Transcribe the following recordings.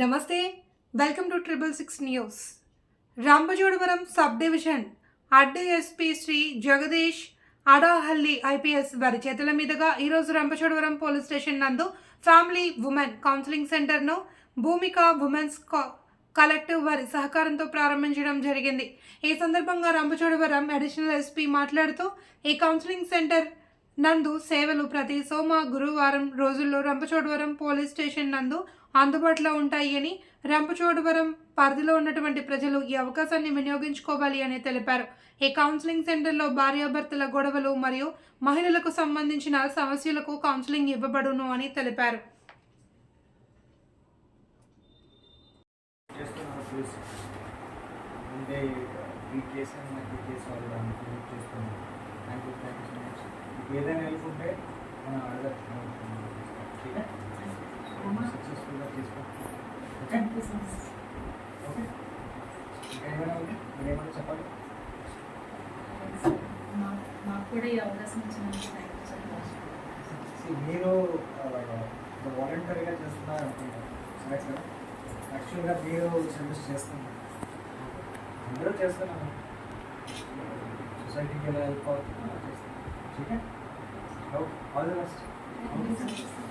నమస్తే welcome to triple six news. Rampachodavaram sub division అడ్డే SP Shri Jagadish Adahalli IPS వారి చేతుల మీదుగా ఈరోజు రంపచోడవరం పోలీస్ స్టేషన్ నందు ఫ్యామిలీ ఉమెన్ కౌన్సిలింగ్ సెంటర్ను భూమిక ఉమెన్స్ కలెక్టివ్ వారి సహకారంతో ప్రారంభించడం జరిగింది. ఈ సందర్భంగా రంపచోడవరం అడిషనల్ ఎస్పీ మాట్లాడుతూ ఈ కౌన్సిలింగ్ సెంటర్ నందు సేవలు ప్రతి సోమ గురువారం రోజుల్లో రంపచోడవరం పోలీస్ స్టేషన్ నందు అందుబాటులో ఉంటాయి అని రంపచోడవరం పరిధిలో ఉన్నటువంటి ప్రజలు ఈ అవకాశాన్ని వినియోగించుకోవాలి అని తెలిపారు. ఈ కౌన్సిలింగ్ సెంటర్లో భార్యాభర్తల గొడవలు మరియు మహిళలకు సంబంధించిన సమస్యలకు కౌన్సిలింగ్ ఇవ్వబడును అని తెలిపారు. చేస్తున్నారు ఈ కేసు నాకు ఈ కేసు వాళ్ళు thank you thank you so much ఏదైనా ఉంటే మనం అడగచ్చు సక్సెస్ఫుల్గా చేసుకో. ఓకే? ఓకే? ఇంకా ఏమైనా ఉంది? మీరు ఏమైనా చెప్పాలి? మా- మాకు కూడా ఈ అవకాశం ఇచ్చినందుకు thank you so much See, మీరు వాలంటరీగా చేస్తున్నారు అనుకుంటారు సరే కదా? యాక్చువల్గా మీరు సర్వీస్ చేస్తున్నారు. అందరూ చేస్తున్నారు. సొసైటీకి ఎలా హెల్ప్ అవుతుందో చేస్తున్నారు. All the best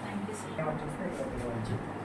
thank you so much thank you